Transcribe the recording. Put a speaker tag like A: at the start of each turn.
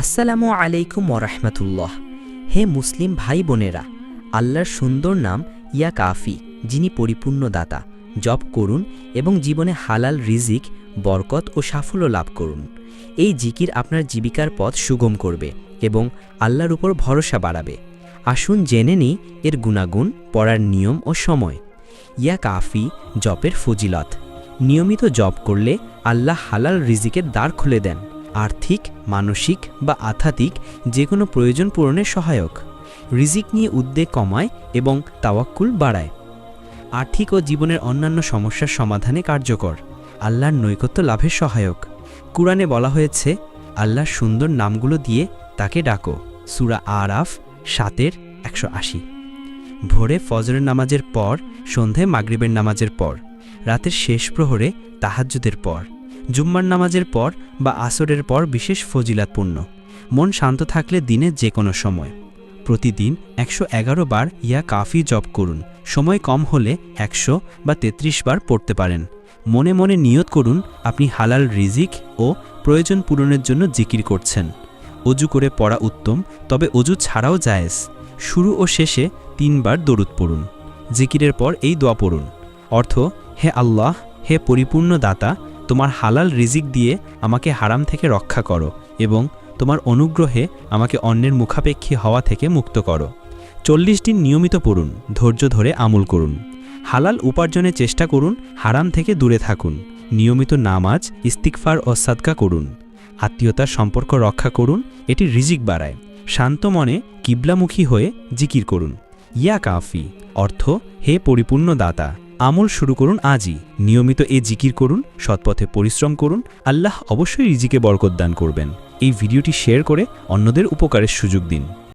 A: আসসালামু আলাইকুম ওরহমতুল্লাহ হে মুসলিম ভাই বোনেরা, আল্লাহর সুন্দর নাম ইয়া কাফি, যিনি পরিপূর্ণ দাতা জব করুন এবং জীবনে হালাল রিজিক, বরকত ও সাফল্য লাভ করুন। এই জিকির আপনার জীবিকার পথ সুগম করবে এবং আল্লাহর উপর ভরসা বাড়াবে। আসুন জেনে নিই এর গুণাগুণ, পড়ার নিয়ম ও সময়। ইয়া কাফি, জপের ফজিলত। নিয়মিত জব করলে আল্লাহ হালাল রিজিকের দ্বার খুলে দেন। আর্থিক, মানসিক বা আধ্যাত্মিক যে কোনো প্রয়োজন পূরণের সহায়ক। রিজিক নিয়ে উদ্বেগ কমায় এবং তাওয়াক্কুল বাড়ায়। আর্থিক ও জীবনের অন্যান্য সমস্যার সমাধানে কার্যকর। আল্লাহর নৈকত্য লাভের সহায়ক। কুরআনে বলা হয়েছে আল্লাহর সুন্দর নামগুলো দিয়ে তাকে ডাকো। সুরা আরাফ সাতের একশো আশি। ভোরে ফজরের নামাজের পর সন্ধে মাগরিবের নামাজের পর, রাতের শেষ প্রহরে তাহাজ্জুদের পর। জুম্মার নামাজের পর বা আসরের পর বিশেষ ফজিলাতপূর্ণ। মন শান্ত থাকলে দিনে যে কোনো সময়। প্রতিদিন একশো এগারো বার ইয়া কাফি জপ করুন। সময় কম হলে একশো বা ৩৩ বার পড়তে পারেন। মনে মনে নিয়ত করুন, আপনি হালাল রিজিক ও প্রয়োজন পূরণের জন্য জিকির করছেন। অজু করে পড়া উত্তম, তবে অজু ছাড়াও জায়েজ। শুরু ও শেষে তিনবার দরুদ পড়ুন। জিকিরের পর এই দোয়া পড়ুন। অর্থ, হে আল্লাহ, হে পরিপূর্ণ দাতা তোমার হালাল রিজিক দিয়ে আমাকে হারাম থেকে রক্ষা করো এবং তোমার অনুগ্রহে আমাকে অন্যের মুখাপেক্ষী হওয়া থেকে মুক্ত করো। চল্লিশ দিন নিয়মিত পড়ুন, ধৈর্য ধরে আমল করুন। হালাল উপার্জনের চেষ্টা করুন, হারাম থেকে দূরে থাকুন। নিয়মিত নামাজ ইস্তিকফার ও সাদকা করুন। আত্মীয়তার সম্পর্ক রক্ষা করুন, এটি রিজিক বাড়ায়। শান্ত মনে কিবলামুখী হয়ে জিকির করুন। ইয়া কাফি অর্থ, হে পরিপূর্ণ দাতা। আমল শুরু করুন আজই। নিয়মিত এ জিকির করুন, সৎপথে পরিশ্রম করুন, আল্লাহ অবশ্যই রিজিকে বরকত দান করবেন। এই ভিডিওটি শেয়ার করে অন্যদের উপকারের সুযোগ দিন।